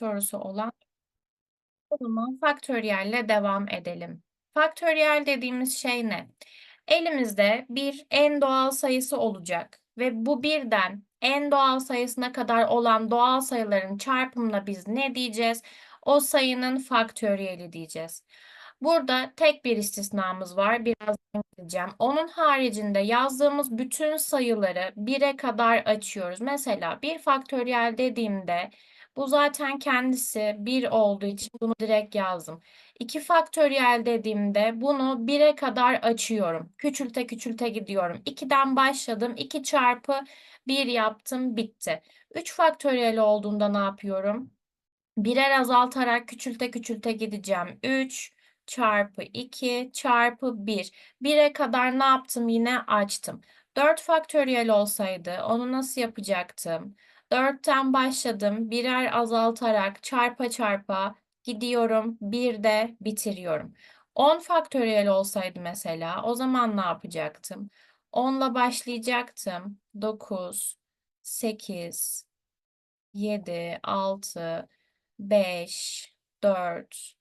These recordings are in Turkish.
sorusu olan o faktöriyelle devam edelim. Faktöriyel dediğimiz şey ne? Elimizde bir en doğal sayısı olacak ve bu birden en doğal sayısına kadar olan doğal sayıların çarpımına biz ne diyeceğiz? O sayının faktöriyeli diyeceğiz. Burada tek bir istisnamız var. Birazdan gideceğim. Onun haricinde yazdığımız bütün sayıları 1'e kadar açıyoruz. Mesela bir faktöriyel dediğimde bu zaten kendisi 1 olduğu için bunu direkt yazdım. 2 faktöriyel dediğimde bunu 1'e kadar açıyorum. Küçülte küçülte gidiyorum. 2'den başladım. 2 çarpı 1 yaptım bitti. 3 faktöriyel olduğunda ne yapıyorum? Birer azaltarak küçülte küçülte gideceğim. 3 çarpı 2 çarpı 1. 1'e kadar ne yaptım? Yine açtım. 4 faktöriyel olsaydı onu nasıl yapacaktım? 4'ten başladım. Birer azaltarak çarpa çarpa gidiyorum. 1 de bitiriyorum. 10 faktöriyel olsaydı mesela o zaman ne yapacaktım? 10 ile başlayacaktım. 9, 8, 7, 6, 5, 4,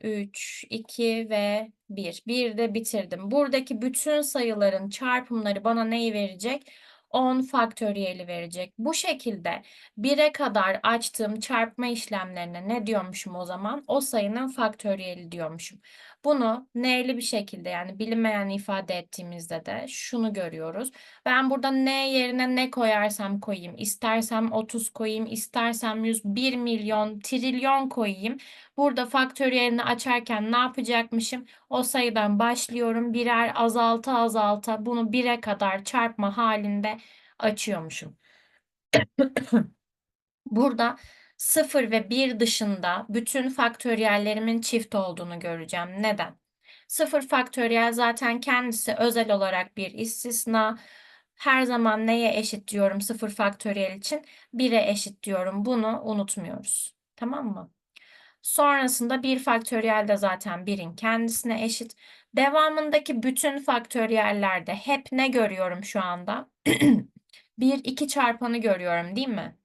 3, 2 ve 1. 1 de bitirdim. Buradaki bütün sayıların çarpımları bana neyi verecek? 10 faktöriyeli verecek. Bu şekilde 1'e kadar açtığım çarpma işlemlerine ne diyormuşum o zaman? O sayının faktöriyeli diyormuşum. Bunu n'li bir şekilde yani bilinmeyen ifade ettiğimizde de şunu görüyoruz. Ben burada n yerine ne koyarsam koyayım, istersem 30 koyayım, istersem 100, 1 milyon, trilyon koyayım. Burada faktöriyelini açarken ne yapacakmışım? O sayıdan başlıyorum. Birer azalta azalta bunu 1'e kadar çarpma halinde açıyormuşum. Burada 0 ve 1 dışında bütün faktöriyellerimin çift olduğunu göreceğim. Neden? 0 faktöriyel zaten kendisi özel olarak bir istisna. Her zaman neye eşit diyorum 0 faktöriyel için? 1'e eşit diyorum. Bunu unutmuyoruz. Tamam mı? Sonrasında 1 faktöriyel de zaten 1'in kendisine eşit. Devamındaki bütün faktöriyellerde hep ne görüyorum şu anda? 1, 2 çarpanı görüyorum değil mi?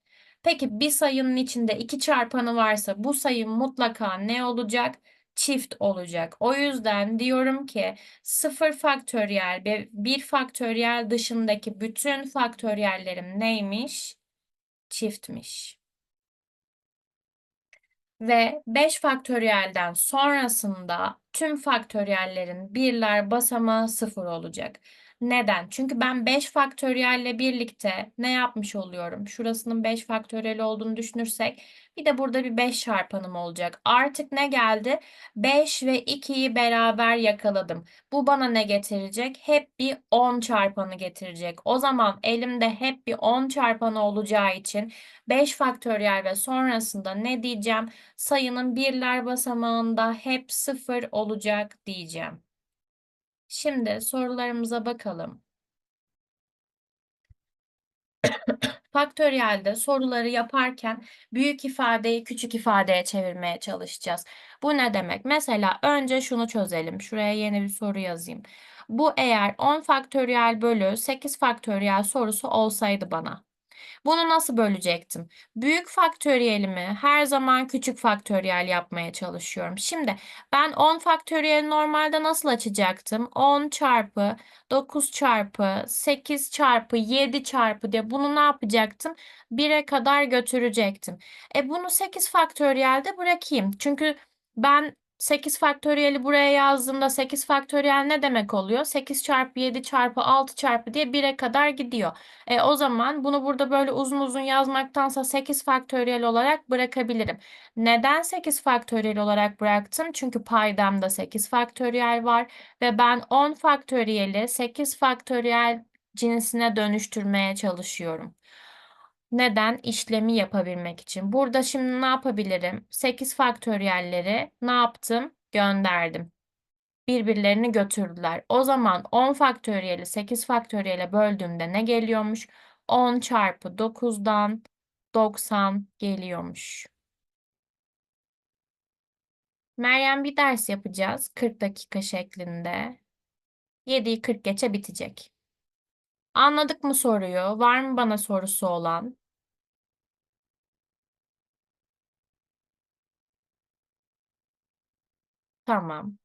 Peki bir sayının içinde 2 çarpanı varsa bu sayı mutlaka ne olacak? Çift olacak. O yüzden diyorum ki 0 faktöriyel ve 1 faktöriyel dışındaki bütün faktöriyellerim neymiş? Çiftmiş. Ve 5 faktöriyelden sonrasında tüm faktöriyellerin birler basamağı 0 olacak. Neden? Çünkü ben 5 faktöriyelle birlikte ne yapmış oluyorum? Şurasının 5 faktöriyel olduğunu düşünürsek bir de burada bir 5 çarpanım olacak. Artık ne geldi? 5 ve 2'yi beraber yakaladım. Bu bana ne getirecek? Hep bir 10 çarpanı getirecek. O zaman elimde hep bir 10 çarpanı olacağı için 5 faktöriyel ve sonrasında ne diyeceğim? Sayının birler basamağında hep 0 olacak diyeceğim. Şimdi sorularımıza bakalım. Faktöriyelde soruları yaparken büyük ifadeyi küçük ifadeye çevirmeye çalışacağız. Bu ne demek? Mesela önce şunu çözelim. Şuraya yeni bir soru yazayım. Bu eğer 10 faktöriyel bölü 8 faktöriyel sorusu olsaydı bana. Bunu nasıl bölecektim? Büyük faktöriyelimi her zaman küçük faktöriyel yapmaya çalışıyorum. Şimdi ben 10 faktöriyeli normalde nasıl açacaktım? 10 çarpı 9 çarpı 8 çarpı 7 çarpı diye bunu ne yapacaktım? 1'e kadar götürecektim. E bunu 8 faktöriyelde bırakayım. Çünkü ben 8 faktöriyeli buraya yazdığımda 8 faktöriyel ne demek oluyor? 8 çarpı 7 çarpı 6 çarpı diye 1'e kadar gidiyor. E, o zaman bunu burada böyle uzun uzun yazmaktansa 8 faktöriyel olarak bırakabilirim. Neden 8 faktöriyel olarak bıraktım? Çünkü paydamda 8 faktöriyel var ve ben 10 faktöriyeli 8 faktöriyel cinsine dönüştürmeye çalışıyorum. Neden? İşlemi yapabilmek için. Burada şimdi ne yapabilirim? 8 faktöriyelleri ne yaptım? Gönderdim. Birbirlerini götürdüler. O zaman 10 faktöriyeli 8 faktöriyele böldüğümde ne geliyormuş? 10 çarpı 9'dan 90 geliyormuş. Meryem bir ders yapacağız 40 dakika şeklinde. 7'yi 40 geçe bitecek. Anladık mı soruyu? Var mı bana sorusu olan? Tamam.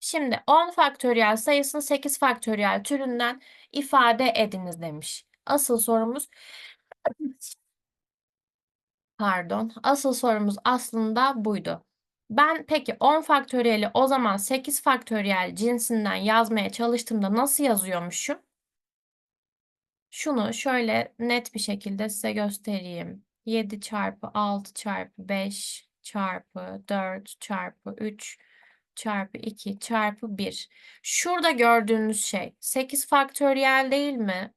Şimdi 10 faktöriyel sayısını 8 faktöriyel türünden ifade ediniz demiş. Asıl sorumuz Pardon. Asıl sorumuz aslında buydu. Ben peki 10 faktöriyeli o zaman 8 faktöriyel cinsinden yazmaya çalıştığımda nasıl yazıyormuşum? Şunu şöyle net bir şekilde size göstereyim. 7 çarpı 6 çarpı 5 çarpı 4 çarpı 3 çarpı 2 çarpı 1. Şurada gördüğünüz şey 8 faktöriyel değil mi?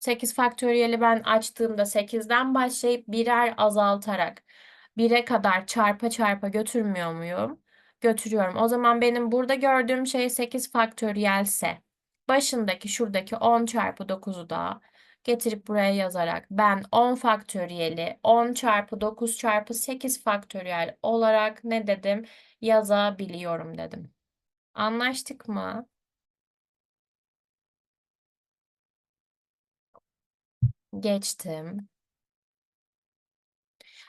8 faktöriyeli ben açtığımda 8'den başlayıp birer azaltarak 1'e kadar çarpa çarpa götürmüyor muyum? Götürüyorum. O zaman benim burada gördüğüm şey 8 faktöriyelse başındaki şuradaki 10 çarpı 9'u da getirip buraya yazarak ben 10 faktöriyeli 10 çarpı 9 çarpı 8 faktöriyel olarak ne dedim? Yazabiliyorum dedim. Anlaştık mı? Geçtim.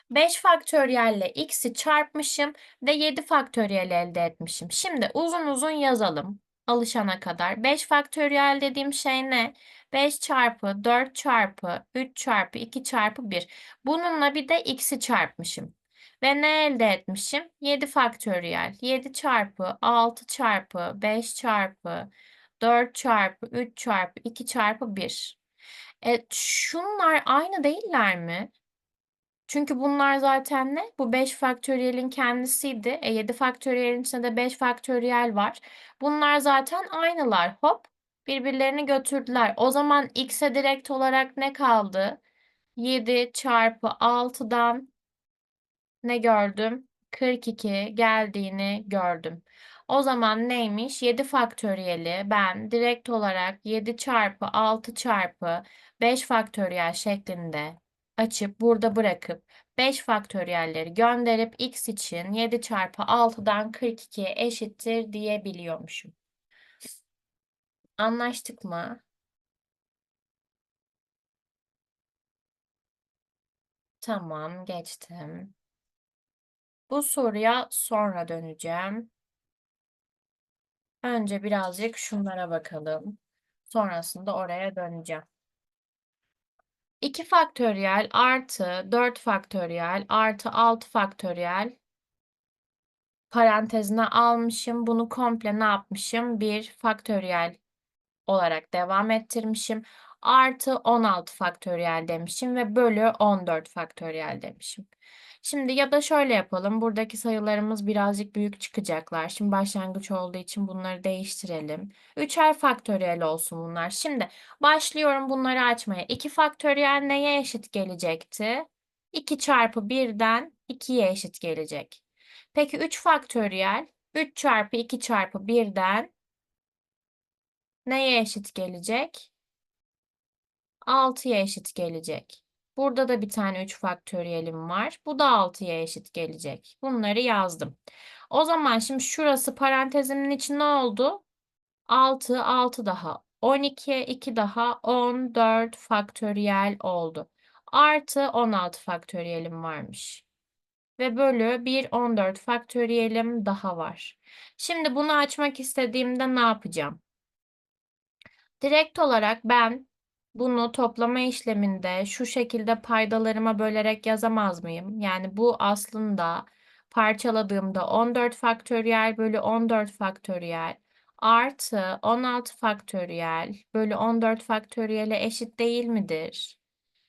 5 faktöriyelle x'i çarpmışım ve 7 faktöriyel elde etmişim. Şimdi uzun uzun yazalım alışana kadar. 5 faktöriyel dediğim şey ne? 5 çarpı 4 çarpı 3 çarpı 2 çarpı 1. Bununla bir de x'i çarpmışım. Ve ne elde etmişim? 7 faktöriyel. 7 çarpı 6 çarpı 5 çarpı 4 çarpı 3 çarpı 2 çarpı 1. E, şunlar aynı değiller mi? Çünkü bunlar zaten ne? Bu 5 faktöriyelin kendisiydi. E 7 faktöriyelin içinde de 5 faktöriyel var. Bunlar zaten aynılar. Hop birbirlerini götürdüler. O zaman x'e direkt olarak ne kaldı? 7 çarpı 6'dan ne gördüm? 42 geldiğini gördüm. O zaman neymiş? 7 faktöriyeli ben direkt olarak 7 çarpı 6 çarpı 5 faktöriyel şeklinde açıp burada bırakıp 5 faktöriyelleri gönderip x için 7 çarpı 6'dan 42 eşittir diyebiliyormuşum. Anlaştık mı? Tamam, geçtim. Bu soruya sonra döneceğim. Önce birazcık şunlara bakalım. Sonrasında oraya döneceğim. 2 faktöriyel artı 4 faktöriyel artı 6 faktöriyel parantezine almışım. Bunu komple ne yapmışım? Bir faktöriyel olarak devam ettirmişim. Artı 16 faktöriyel demişim ve bölü 14 faktöriyel demişim. Şimdi ya da şöyle yapalım. Buradaki sayılarımız birazcık büyük çıkacaklar. Şimdi başlangıç olduğu için bunları değiştirelim. Üçer faktöriyel olsun bunlar. Şimdi başlıyorum bunları açmaya. 2 faktöriyel neye eşit gelecekti? 2 çarpı 1'den 2'ye eşit gelecek. Peki 3 faktöriyel 3 çarpı 2 çarpı 1'den neye eşit gelecek? 6'ya eşit gelecek. Burada da bir tane 3 faktöriyelim var. Bu da 6'ya eşit gelecek. Bunları yazdım. O zaman şimdi şurası parantezimin içi ne oldu? 6, 6 daha. 12, 2 daha 14 faktöriyel oldu. Artı 16 faktöriyelim varmış. Ve bölü 1 14 faktöriyelim daha var. Şimdi bunu açmak istediğimde ne yapacağım? Direkt olarak ben bunu toplama işleminde şu şekilde paydalarıma bölerek yazamaz mıyım? Yani bu aslında parçaladığımda 14 faktöriyel bölü 14 faktöriyel artı 16 faktöriyel bölü 14 faktöriyele eşit değil midir?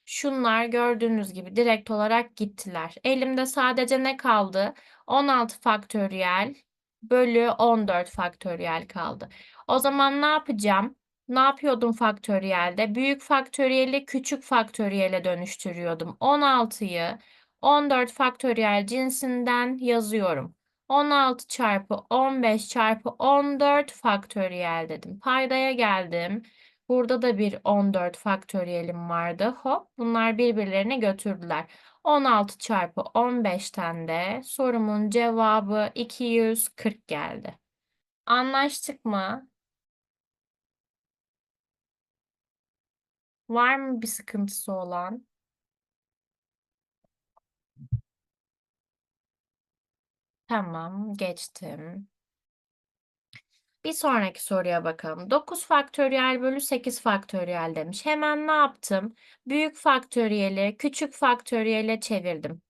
Şunlar gördüğünüz gibi direkt olarak gittiler. Elimde sadece ne kaldı? 16 faktöriyel bölü 14 faktöriyel kaldı. O zaman ne yapacağım? Ne yapıyordum faktöriyelde? Büyük faktöriyeli küçük faktöriyele dönüştürüyordum. 16'yı 14 faktöriyel cinsinden yazıyorum. 16 çarpı 15 çarpı 14 faktöriyel dedim. Paydaya geldim. Burada da bir 14 faktöriyelim vardı. Hop bunlar birbirlerine götürdüler. 16 çarpı 15'ten de sorumun cevabı 240 geldi. Anlaştık mı? Var mı bir sıkıntısı olan? Tamam, geçtim. Bir sonraki soruya bakalım. 9 faktöriyel bölü 8 faktöriyel demiş. Hemen ne yaptım? Büyük faktöriyeli küçük faktöriyele çevirdim.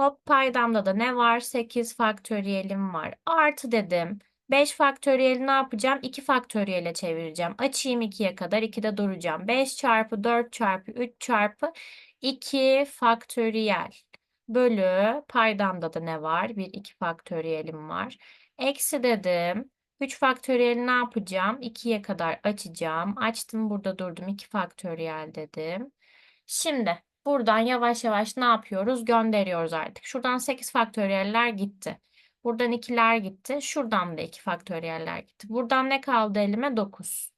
Hop paydamda da ne var? 8 faktöriyelim var. Artı dedim. 5 faktöriyeli ne yapacağım? 2 faktöriyele çevireceğim. Açayım 2'ye kadar. 2'de duracağım. 5 çarpı 4 çarpı 3 çarpı 2 faktöriyel. Bölü paydamda da ne var? Bir 2 faktöriyelim var. Eksi dedim. 3 faktöriyeli ne yapacağım? 2'ye kadar açacağım. Açtım burada durdum. 2 faktöriyel dedim. Şimdi buradan yavaş yavaş ne yapıyoruz? Gönderiyoruz artık. Şuradan 8 faktöriyeller gitti. Buradan 2'ler gitti. Şuradan da 2 faktöriyeller gitti. Buradan ne kaldı elime? 9.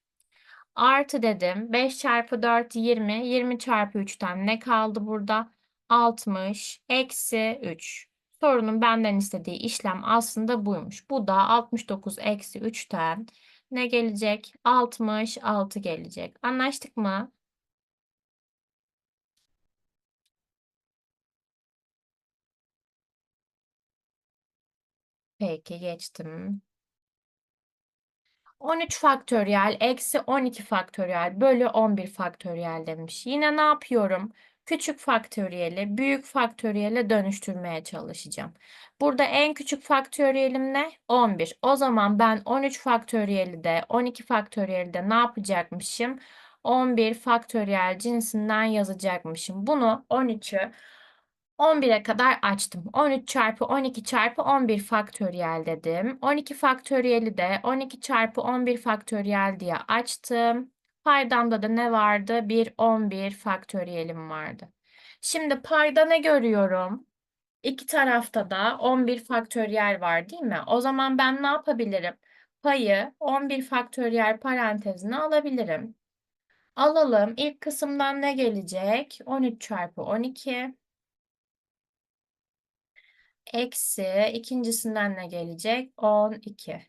Artı dedim. 5 çarpı 4 20. 20 çarpı 3'ten ne kaldı burada? 60. Eksi 3. Sorunun benden istediği işlem aslında buymuş. Bu da 69 eksi 3'ten ne gelecek? 66 gelecek. Anlaştık mı? Peki geçtim. 13 faktöriyel eksi 12 faktöriyel bölü 11 faktöriyel demiş. Yine ne yapıyorum? Küçük faktöriyeli büyük faktöriyele dönüştürmeye çalışacağım. Burada en küçük faktöriyelim ne? 11. O zaman ben 13 faktöriyeli de 12 faktöriyeli de ne yapacakmışım? 11 faktöriyel cinsinden yazacakmışım. Bunu 13'ü 11'e kadar açtım. 13 çarpı 12 çarpı 11 faktöriyel dedim. 12 faktöriyeli de 12 çarpı 11 faktöriyel diye açtım. Paydamda da ne vardı? Bir 11 faktöriyelim vardı. Şimdi payda ne görüyorum? İki tarafta da 11 faktöriyel var değil mi? O zaman ben ne yapabilirim? Payı 11 faktöriyel parantezine alabilirim. Alalım. İlk kısımdan ne gelecek? 13 çarpı 12 Eksi ikincisinden ne gelecek? 12.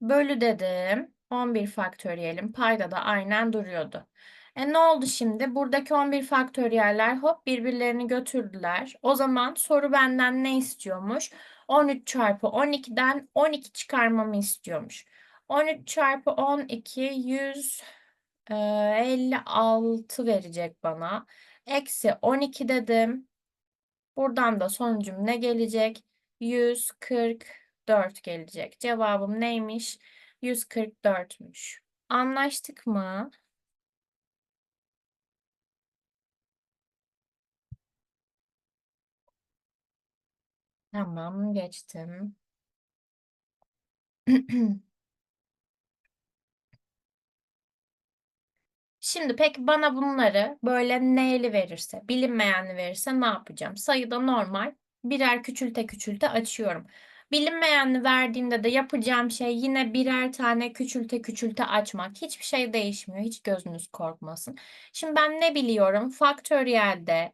Bölü dedim. 11 faktöriyelim. Payda da aynen duruyordu. E ne oldu şimdi? Buradaki 11 faktöriyeller hop birbirlerini götürdüler. O zaman soru benden ne istiyormuş? 13 çarpı 12'den 12 çıkarmamı istiyormuş. 13 çarpı 12 156 verecek bana. Eksi 12 dedim. Buradan da sonucum ne gelecek? 144 gelecek. Cevabım neymiş? 144'müş. Anlaştık mı? Tamam, geçtim. Şimdi peki bana bunları böyle neyli verirse, bilinmeyenli verirse ne yapacağım? Sayıda normal birer küçülte küçülte açıyorum. Bilinmeyenli verdiğimde de yapacağım şey yine birer tane küçülte küçülte açmak. Hiçbir şey değişmiyor. Hiç gözünüz korkmasın. Şimdi ben ne biliyorum? Faktöriyelde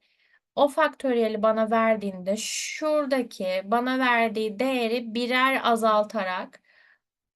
o faktöriyeli bana verdiğinde şuradaki bana verdiği değeri birer azaltarak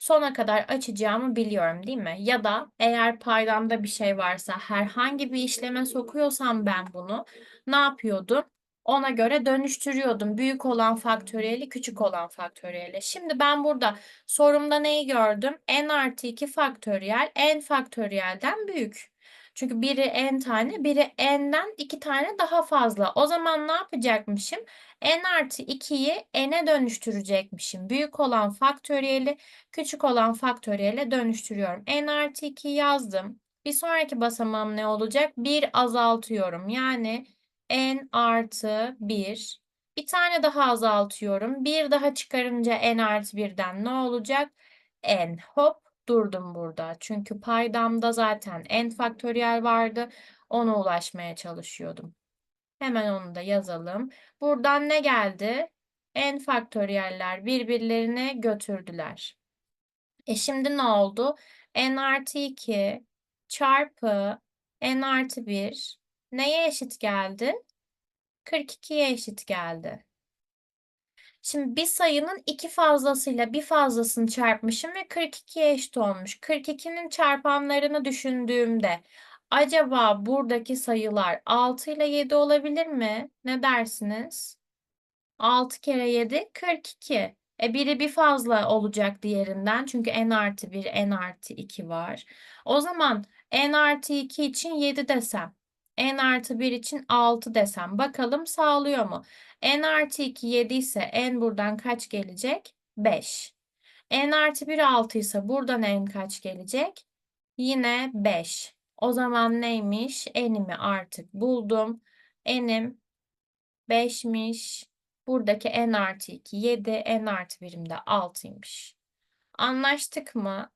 sona kadar açacağımı biliyorum değil mi? Ya da eğer paydamda bir şey varsa herhangi bir işleme sokuyorsam ben bunu ne yapıyordum? Ona göre dönüştürüyordum. Büyük olan faktöriyeli küçük olan faktöriyeli. Şimdi ben burada sorumda neyi gördüm? n artı 2 faktöriyel n faktöriyelden büyük. Çünkü biri n tane, biri n'den iki tane daha fazla. O zaman ne yapacakmışım? n artı 2'yi n'e dönüştürecekmişim. Büyük olan faktöriyeli küçük olan faktöriyele dönüştürüyorum. n artı 2 yazdım. Bir sonraki basamağım ne olacak? 1 azaltıyorum. Yani n artı 1. Bir tane daha azaltıyorum. Bir daha çıkarınca n artı 1'den ne olacak? n. Hop durdum burada. Çünkü paydamda zaten n faktöriyel vardı. Ona ulaşmaya çalışıyordum. Hemen onu da yazalım. Buradan ne geldi? n faktöriyeller birbirlerine götürdüler. E şimdi ne oldu? n artı 2 çarpı n artı 1 neye eşit geldi? 42'ye eşit geldi. Şimdi bir sayının iki fazlasıyla bir fazlasını çarpmışım ve 42'ye eşit olmuş. 42'nin çarpanlarını düşündüğümde acaba buradaki sayılar 6 ile 7 olabilir mi? Ne dersiniz? 6 kere 7 42. E biri bir fazla olacak diğerinden. Çünkü n artı 1, n artı 2 var. O zaman n artı 2 için 7 desem. n artı 1 için 6 desem. Bakalım sağlıyor mu? N artı 2 7 ise n buradan kaç gelecek? 5. n artı 1 6 ise buradan n kaç gelecek? Yine 5. O zaman neymiş? N'imi artık buldum. N'im 5'miş. Buradaki n artı 2 7, n artı 1'im de 6'ymış. Anlaştık mı?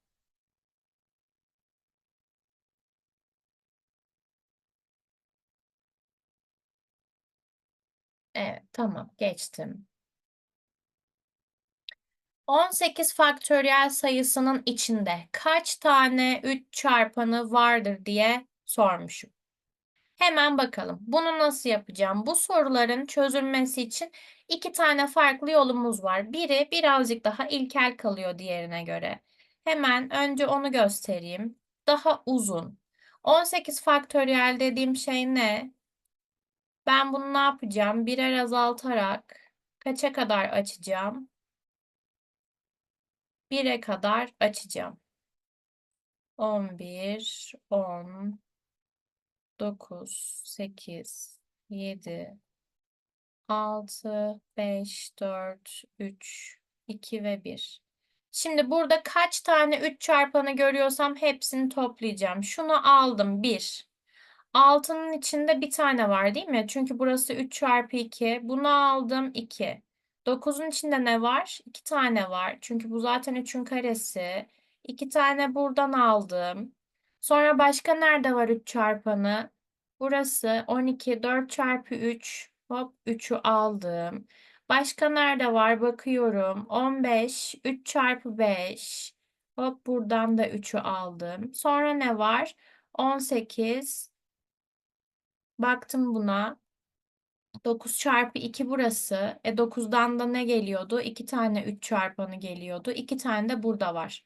Evet, tamam geçtim. 18 faktöriyel sayısının içinde kaç tane 3 çarpanı vardır diye sormuşum. Hemen bakalım. Bunu nasıl yapacağım? Bu soruların çözülmesi için iki tane farklı yolumuz var. Biri birazcık daha ilkel kalıyor diğerine göre. Hemen önce onu göstereyim. Daha uzun. 18 faktöriyel dediğim şey ne? Ben bunu ne yapacağım? Birer azaltarak kaça kadar açacağım? 1'e kadar açacağım. 11, 10, 9, 8, 7, 6, 5, 4, 3, 2 ve 1. Şimdi burada kaç tane 3 çarpanı görüyorsam hepsini toplayacağım. Şunu aldım 1. 6'nın içinde bir tane var değil mi? Çünkü burası 3 çarpı 2. Bunu aldım 2. 9'un içinde ne var? 2 tane var. Çünkü bu zaten 3'ün karesi. 2 tane buradan aldım. Sonra başka nerede var 3 çarpanı? Burası 12, 4 çarpı 3. Hop 3'ü aldım. Başka nerede var? Bakıyorum. 15, 3 çarpı 5. Hop buradan da 3'ü aldım. Sonra ne var? 18. Baktım buna. 9 çarpı 2 burası. E 9'dan da ne geliyordu? 2 tane 3 çarpanı geliyordu. 2 tane de burada var.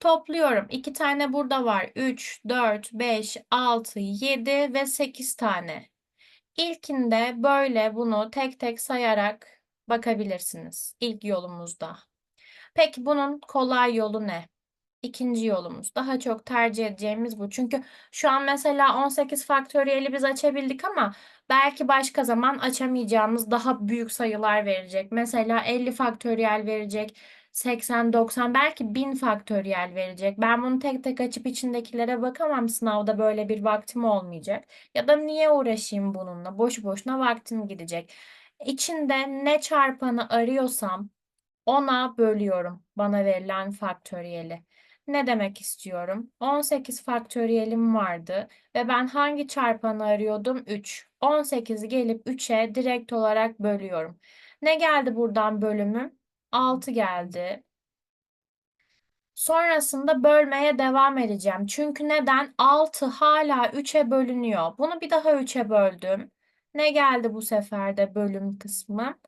Topluyorum. 2 tane burada var. 3, 4, 5, 6, 7 ve 8 tane. İlkinde böyle bunu tek tek sayarak bakabilirsiniz. İlk yolumuzda. Peki bunun kolay yolu ne? İkinci yolumuz. Daha çok tercih edeceğimiz bu. Çünkü şu an mesela 18 faktöriyeli biz açabildik ama belki başka zaman açamayacağımız daha büyük sayılar verecek. Mesela 50 faktöriyel verecek. 80, 90 belki 1000 faktöriyel verecek. Ben bunu tek tek açıp içindekilere bakamam. Sınavda böyle bir vaktim olmayacak. Ya da niye uğraşayım bununla? Boş boşuna vaktim gidecek. İçinde ne çarpanı arıyorsam ona bölüyorum bana verilen faktöriyeli. Ne demek istiyorum? 18 faktöriyelim vardı ve ben hangi çarpanı arıyordum? 3. 18'i gelip 3'e direkt olarak bölüyorum. Ne geldi buradan bölümüm? 6 geldi. Sonrasında bölmeye devam edeceğim. Çünkü neden? 6 hala 3'e bölünüyor. Bunu bir daha 3'e böldüm. Ne geldi bu sefer de bölüm kısmı?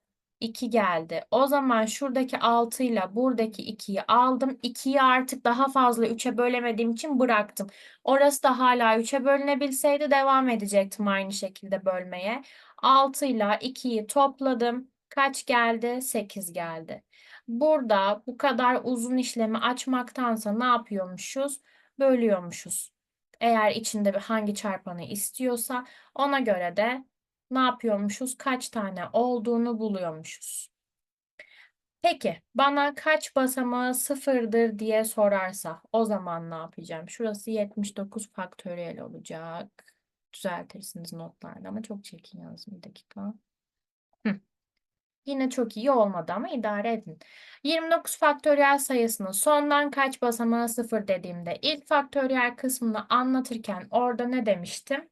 2 geldi. O zaman şuradaki 6 ile buradaki 2'yi aldım. 2'yi artık daha fazla 3'e bölemediğim için bıraktım. Orası da hala 3'e bölünebilseydi devam edecektim aynı şekilde bölmeye. 6 ile 2'yi topladım. Kaç geldi? 8 geldi. Burada bu kadar uzun işlemi açmaktansa ne yapıyormuşuz? Bölüyormuşuz. Eğer içinde bir hangi çarpanı istiyorsa ona göre de ne yapıyormuşuz? Kaç tane olduğunu buluyormuşuz. Peki bana kaç basamağı sıfırdır diye sorarsa o zaman ne yapacağım? Şurası 79 faktöriyel olacak. Düzeltirsiniz notlarda ama çok çirkin yazdım bir dakika. Hı. Yine çok iyi olmadı ama idare edin. 29 faktöriyel sayısının sondan kaç basamağı sıfır dediğimde ilk faktöriyel kısmını anlatırken orada ne demiştim?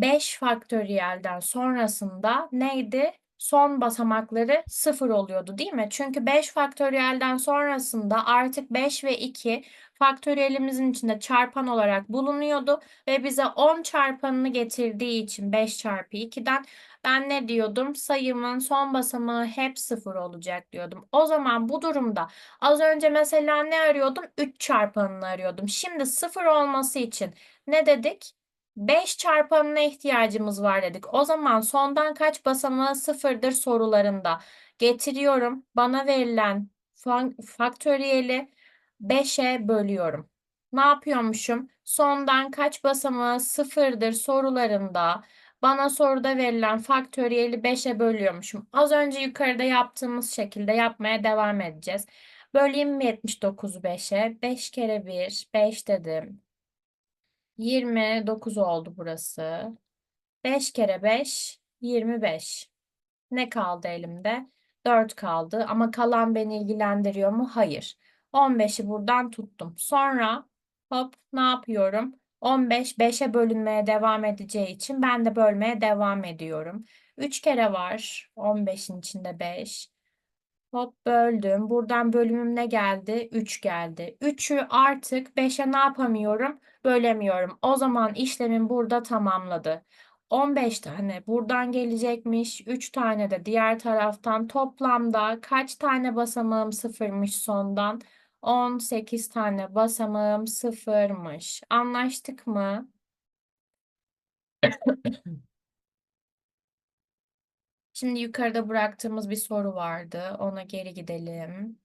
5 faktöriyelden sonrasında neydi? Son basamakları 0 oluyordu değil mi? Çünkü 5 faktöriyelden sonrasında artık 5 ve 2 faktöriyelimizin içinde çarpan olarak bulunuyordu ve bize 10 çarpanını getirdiği için 5 çarpı 2'den ben ne diyordum? Sayımın son basamağı hep 0 olacak diyordum. O zaman bu durumda az önce mesela ne arıyordum? 3 çarpanını arıyordum. Şimdi 0 olması için ne dedik? 5 çarpanına ihtiyacımız var dedik. O zaman sondan kaç basamağı sıfırdır sorularında. Getiriyorum. Bana verilen fa- faktöriyeli 5'e bölüyorum. Ne yapıyormuşum? Sondan kaç basamağı sıfırdır sorularında bana soruda verilen faktöriyeli 5'e bölüyormuşum. Az önce yukarıda yaptığımız şekilde yapmaya devam edeceğiz. Böleyim mi 79'u 5'e? 5 kere 1, 5 dedim. 29 oldu burası. 5 kere 5, 25. Ne kaldı elimde? 4 kaldı ama kalan beni ilgilendiriyor mu? Hayır. 15'i buradan tuttum. Sonra hop ne yapıyorum? 15 5'e bölünmeye devam edeceği için ben de bölmeye devam ediyorum. 3 kere var. 15'in içinde 5. Hop böldüm. Buradan bölümüm ne geldi? 3 geldi. 3'ü artık 5'e ne yapamıyorum? Bölemiyorum. O zaman işlemim burada tamamladı. 15 tane buradan gelecekmiş. 3 tane de diğer taraftan. Toplamda kaç tane basamağım sıfırmış sondan? 18 tane basamağım sıfırmış. Anlaştık mı? Şimdi yukarıda bıraktığımız bir soru vardı. Ona geri gidelim.